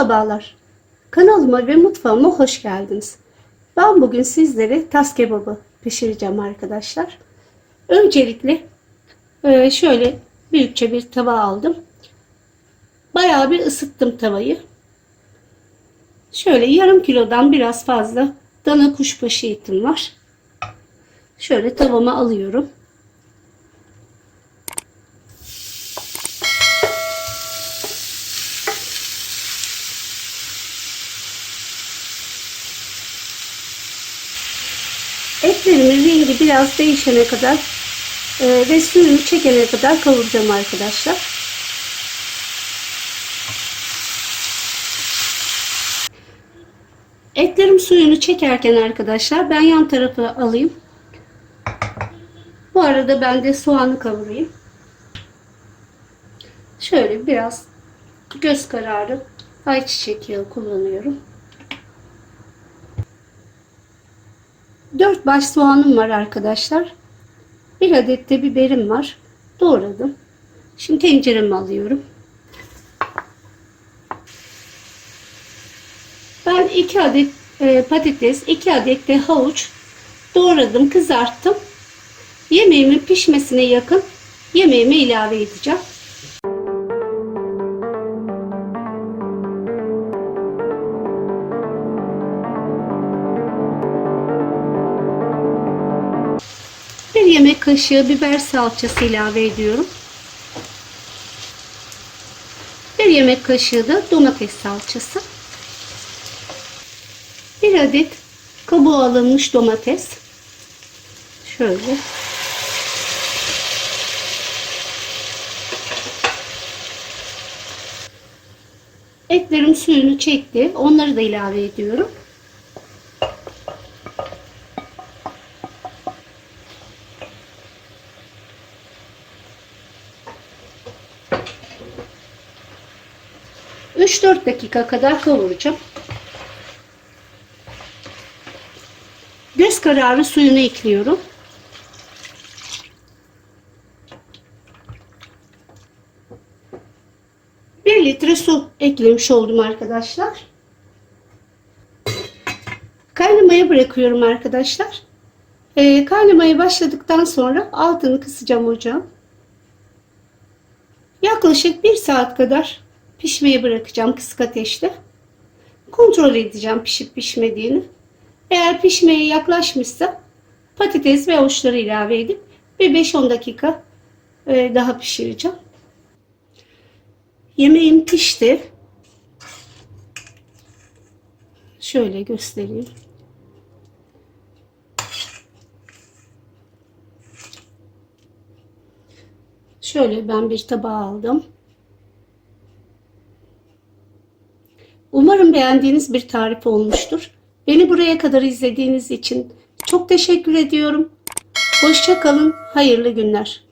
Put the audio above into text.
Merhabalar. Kanalıma ve mutfağıma hoş geldiniz. Ben bugün sizlere tas kebabı pişireceğim arkadaşlar. Öncelikle e, şöyle büyükçe bir tava aldım. Bayağı bir ısıttım tavayı. Şöyle yarım kilodan biraz fazla dana kuşbaşı etim var. Şöyle tavama alıyorum. Etlerimin rengi biraz değişene kadar e, ve suyunu çekene kadar kavuracağım arkadaşlar. Etlerim suyunu çekerken arkadaşlar ben yan tarafı alayım. Bu arada ben de soğanı kavurayım. Şöyle biraz göz kararı ayçiçek yağı kullanıyorum. 4 baş soğanım var arkadaşlar. Bir adet de biberim var. Doğradım. Şimdi tencereme alıyorum. Ben 2 adet e, patates, 2 adet de havuç doğradım, kızarttım. Yemeğimin pişmesine yakın yemeğime ilave edeceğim. Yemek kaşığı biber salçası ilave ediyorum. Bir yemek kaşığı da domates salçası. Bir adet kabuğu alınmış domates. Şöyle. Etlerim suyunu çekti. Onları da ilave ediyorum. Üç dört dakika kadar kavuracağım. Göz kararı suyunu ekliyorum. Bir litre su eklemiş oldum arkadaşlar. Kaynamaya bırakıyorum arkadaşlar. Ee, kaynamaya başladıktan sonra altını kısacağım ocağın. Yaklaşık bir saat kadar pişmeye bırakacağım kısık ateşte. Kontrol edeceğim pişip pişmediğini. Eğer pişmeye yaklaşmışsa patates ve havuçları ilave edip bir 5-10 dakika e, daha pişireceğim. Yemeğim pişti. Şöyle göstereyim. Şöyle ben bir tabağa aldım. Umarım beğendiğiniz bir tarif olmuştur. Beni buraya kadar izlediğiniz için çok teşekkür ediyorum. Hoşça kalın, hayırlı günler.